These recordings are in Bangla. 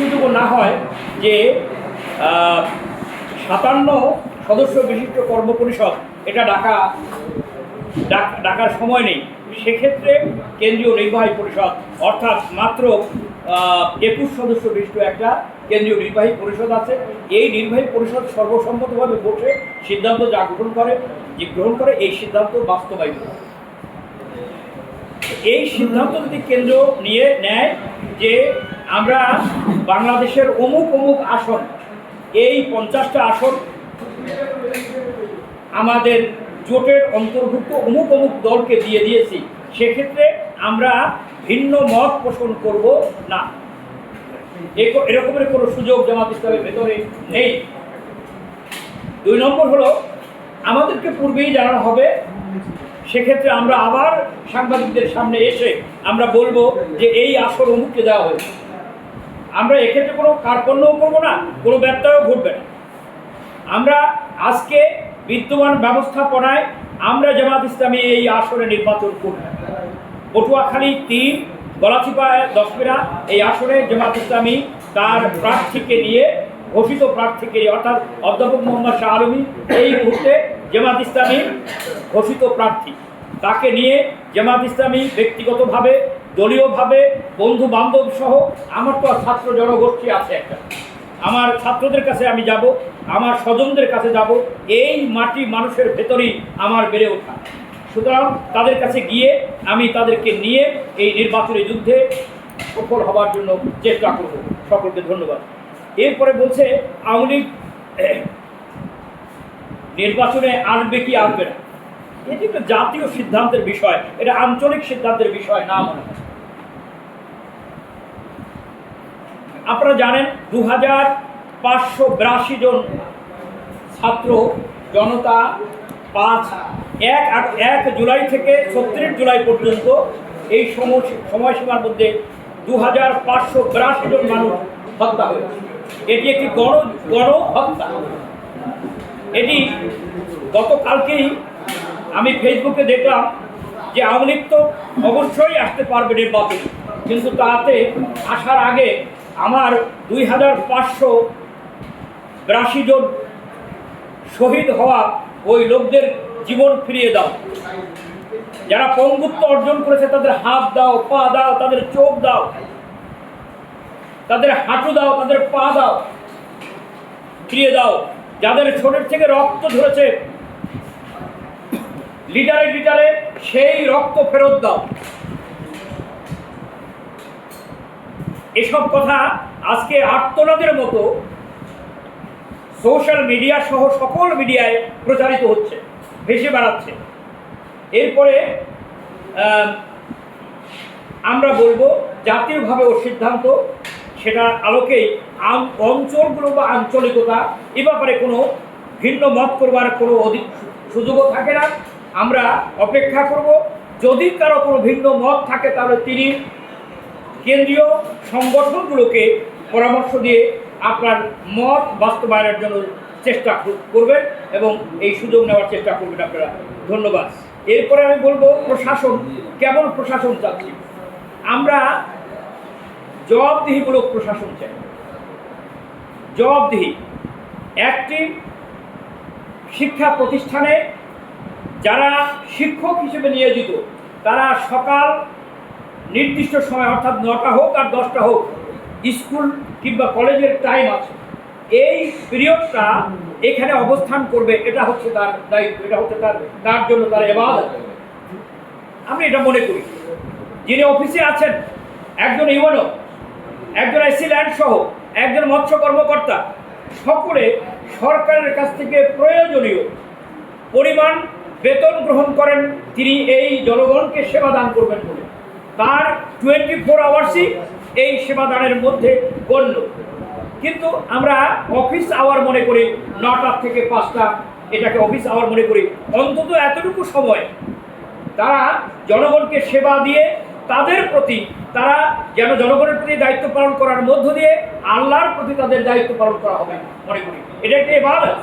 উল্লেখযোগ্য না হয় যে সাতান্ন সদস্য বিশিষ্ট কর্ম পরিষদ এটা ডাকা ডাকার সময় নেই। সেক্ষেত্রে কেন্দ্রীয় নির্বাহী পরিষদ, অর্থাৎ মাত্র একুশ সদস্য বিশিষ্ট একটা কেন্দ্রীয় নির্বাহী পরিষদ আছে। এই নির্বাহী পরিষদ সর্বসম্মতভাবে বসে সিদ্ধান্ত যা গ্রহণ করে, যে গ্রহণ করে, এই সিদ্ধান্ত বাস্তবায়িত এই সিদ্ধান্ত যদি কেন্দ্র নিয়ে নেয় যে আমরা বাংলাদেশের অমুক অমুক আসন, এই পঞ্চাশটা আসন আমাদের জোটের অন্তর্ভুক্ত অমুক অমুক দলকে দিয়ে দিয়েছি, সেক্ষেত্রে আমরা ভিন্ন মত পোষণ করব না। এরকমের কোনো সুযোগ জামাত ইসলামের ভেতরে নেই। দুই নম্বর হলো, আমাদেরকে পূর্বেই জানানো হবে সেক্ষেত্রে আমরা আবার সাংবাদিকদের সামনে এসে আমরা বলব যে এই আসর অমুককে দেওয়া হয়েছে। আমরা এক্ষেত্রে কোনো কার্পণ্যও করব না, কোনো ব্যত্যয়ও ঘটবে না। আমরা আজকে বিদ্যমান ব্যবস্থাপনায় আমরা জামাত ইসলামী এই আসরে নির্বাচন করব। পটুয়াখালী তিন গলাচিপা দশমিরা এই আসরে জামাত ইসলামী তার প্রার্থীকে নিয়ে, ঘোষিত প্রার্থীকে অর্থাৎ অধ্যাপক মোহাম্মদ শাহ আলমী, এই মুহূর্তে জামাত ইসলামী ঘোষিত প্রার্থী। তাকে নিয়ে জামাত ইসলামী ব্যক্তিগতভাবে, দলীয়ভাবে বন্ধু বান্ধব সহ আমার তো ছাত্র জনগোষ্ঠী আছে একটা। আমার ছাত্রদের কাছে আমি যাব, আমার স্বজনদের কাছে যাব, এই মাটি মানুষের ভেতরেই আমার বেড়ে ওঠা। সুতরাং তাদের কাছে গিয়ে আমি তাদেরকে নিয়ে এই নির্বাচনী যুদ্ধে সফল হবার জন্য চেষ্টা করব। সকলকে ধন্যবাদ। এরপরে বলছে, আওয়ামী লীগ নির্বাচনে আসবে কি আসবে না? এটি একটা জাতীয় সিদ্ধান্তের বিষয়, এটা আঞ্চলিক সিদ্ধান্তের বিষয় না মনে হয়। আপনারা জানেন দু হাজার পাঁচশো বিরাশি জন ছাত্র জনতা পাঁচ এক এক জুলাই থেকে ছত্রিশ জুলাই পর্যন্ত এই সময় সময়সীমার মধ্যে দু হাজার পাঁচশো বিরাশি জন মানুষ হত্যা হয়েছে। এটি একটি গণ গণ হত্যা এটি গতকালকেই আমি ফেসবুকে দেখলাম যে আওয়ামী লীগ তো অবশ্যই আসতে পারবে নির্বাচনে। কিন্তু তাতে আসার আগে আমার দুই হাজার পাঁচশো বিরাশি জন শহীদ হওয়া ওই লোকদের জীবন ফিরিয়ে দাও। যারা পঙ্গুত্ব অর্জন করেছে, তাদের হাত দাও, পা দাও, তাদের চোখ দাও, তাদের হাঁটু দাও, তাদের পা দাও, ফিরিয়ে দাও। যাদের শরীর থেকে রক্ত ঝরেছে লিটারে লিটারে সেই রক্ত ফেরত দাও। এসব কথা আজকে আর্তনাদের মতো সোশ্যাল মিডিয়া সহ সকল মিডিয়ায় প্রচারিত হচ্ছে, ভেসে বেড়াচ্ছে। এরপরে আমরা বলব জাতীয়ভাবে ও সিদ্ধান্ত সেটার আলোকেই অঞ্চলগুলো বা আঞ্চলিকতা, এ ব্যাপারে কোনো ভিন্ন মত করবার কোনো অধিক সুযোগও থাকে না। আমরা অপেক্ষা করব। যদি কারও কোনো ভিন্ন মত থাকে, তাহলে তিনি কেন্দ্রীয় সংগঠনগুলোকে পরামর্শ দিয়ে আপনার মত বাস্তবায়নের জন্য চেষ্টা করবেন এবং এই সুযোগ নেওয়ার চেষ্টা করবেন আপনারা। ধন্যবাদ। এরপরে আমি বলব প্রশাসন, কেমন প্রশাসন চাচ্ছি? আমরা জবাবদিহিমূলক প্রশাসন চাই জবাবদিহি। একটি শিক্ষা প্রতিষ্ঠানে যারা শিক্ষক হিসেবে নিয়োজিত, তারা সকাল নির্দিষ্ট সময়, অর্থাৎ নটা হোক আর দশটা হোক, স্কুল কিংবা কলেজের টাইম আছে। এই পিরিয়ডটা এখানে অবস্থান করবে, এটা হচ্ছে তার দায়িত্ব, এটা হচ্ছে তার তার জন্য তার এবার আমি এটা মনে করি। যিনি অফিসে আছেন, একজন ইউএনও একজন এসি ল্যান্ড সহ একজন মৎস্য কর্মকর্তা, সকলে সরকারের কাছ থেকে প্রয়োজনীয় পরিমাণ বেতন গ্রহণ করেন। তিনি এই জনগণকে সেবা দান করবেন বলে। তার টোয়েন্টি ফোর আওয়ার্সই এই সেবা দানের মধ্যে গণ্য। কিন্তু আমরা অফিস আওয়ার মনে করি নটা থেকে পাঁচটা। এটাকে অফিস আওয়ার মনে করি। অন্তত এতটুকু সময় তারা জনগণকে সেবা দিয়ে তাদের প্রতি তারা যেন জনগণের প্রতি দায়িত্ব পালন করার মধ্য দিয়ে আল্লাহর প্রতি তাদের দায়িত্ব পালন করা হবে মনে করি। এটা একটি এবাদত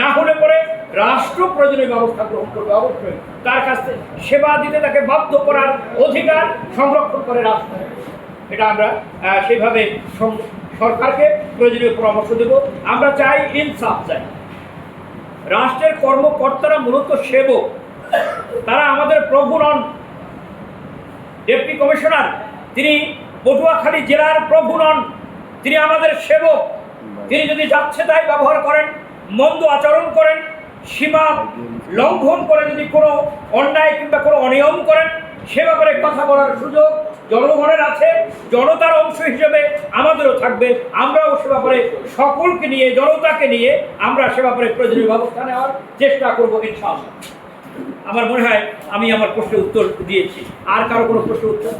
না হলে পরে রাষ্ট্র প্রয়োজনীয় ব্যবস্থা গ্রহণ করবে অবশ্যই। তার কাছ সেবা দিতে তাকে বাধ্য করার অধিকার সংরক্ষণ করে রাষ্ট্র এটা আমরা সেভাবে সরকারকে প্রয়োজনীয় পরামর্শ দেব। আমরা চাই ইনসাফ চাই। রাষ্ট্রের কর্মকর্তারা মূলত সেবক। তারা আমাদের প্রভু নন ডেপুটি কমিশনার, তিনি পটুয়াখালী জেলার প্রভু নন, তিনি আমাদের সেবক। তিনি যদি যাচ্ছে তাই ব্যবহার করেন, মন্দ আচরণ করেন, সীমা লঙ্ঘন করে যদি কোনো অন্যায় কিংবা কোনো অনিয়ম করেন, সে ব্যাপারে কথা বলার সুযোগ জনগণের আছে, জনতার অংশ হিসেবে আমাদেরও থাকবে। আমরাও সে ব্যাপারে সকলকে নিয়ে, জনতাকে নিয়ে আমরা সে ব্যাপারে প্রয়োজনীয় ব্যবস্থা নেওয়ার চেষ্টা করব ইনশাআল্লাহ। আমার মনে হয় আমি আমার প্রশ্নের উত্তর দিয়েছি। আর কারও কোনো প্রশ্নের উত্তর?